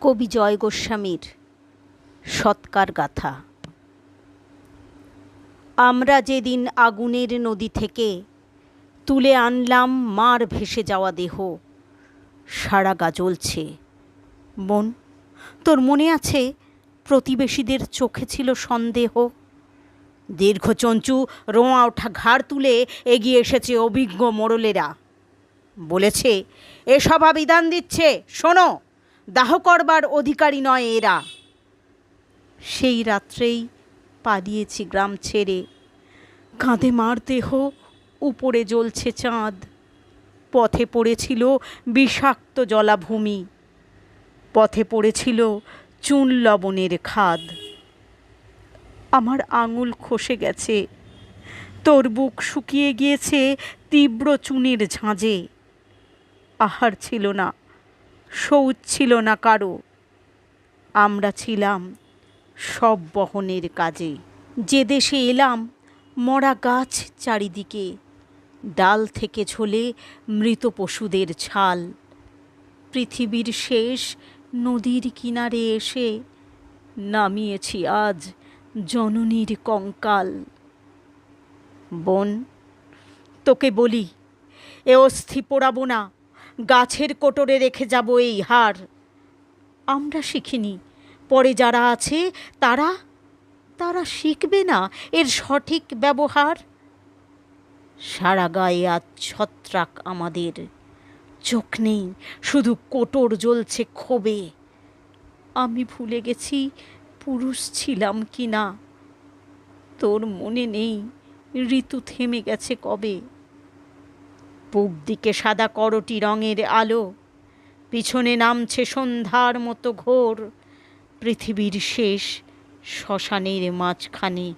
কবি জয় গোস্বামীর সৎকার গাথা। আমরা যেদিন আগুনের নদী থেকে তুলে আনলাম, মার ভেসে যাওয়া দেহ, সারা গা জ্বলছে। বোন, তোর মনে আছে প্রতিবেশীদের চোখে ছিল সন্দেহ? দীর্ঘ চঞ্চু রোঁয়া ওঠা ঘাড় তুলে এগিয়ে এসেছে অভিজ্ঞ মোড়লেরা। বলেছে এ সভা বিধান দিচ্ছে, শোনো। দাহ করবার অধিকারী নয় এরা। সেই রাত্রেই পালিয়েছি গ্রাম ছেড়ে। কাঁধে মার দেহ, উপরে জ্বলছে চাঁদ। পথে পড়েছিল বিষাক্ত জলাভূমি। পথে পড়েছিল চুন লবণের খাদ। আমার আঙুল খসে গেছে। তোর বুক শুকিয়ে গিয়েছে তীব্র চুনের ঝাঁঝে। আহার ছিল না। শৌচ ছিল না কারও। আমরা ছিলাম সব বহনের কাজে। যে দেশে এলাম, মরা গাছ চারিদিকে, ডাল থেকে ঝোলে মৃত পশুদের ছাল। পৃথিবীর শেষ নদীর কিনারে এসে নামিয়েছি আজ জননীর কঙ্কাল। বোন, তোকে বলি, এ অস্থি পোড়াবো না। গাছের কোটরে রেখে যাব এই হার। আমরা শিখিনি। পরে যারা আছে, তারা তারা শিখবে না এর সঠিক ব্যবহার। সারা গায়ে আজ ছত্রাক আমাদের। চোখ নেই, শুধু কোটর জ্বলছে ক্ষোভে। আমি ভুলে গেছি পুরুষ ছিলাম কি না তোর মনে নেই, ঋতু থেমে গেছে কবে? পূব দিকে সাদা করটি রঙের আলো। পিছনে নামছে সন্ধ্যার মতো ঘোর। পৃথিবীর শেষ শ্মশানের মাঝখানে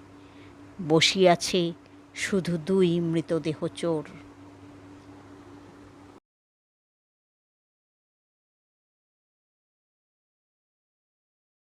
বসিয়াছে শুধু দুই মৃতদেহ চোর।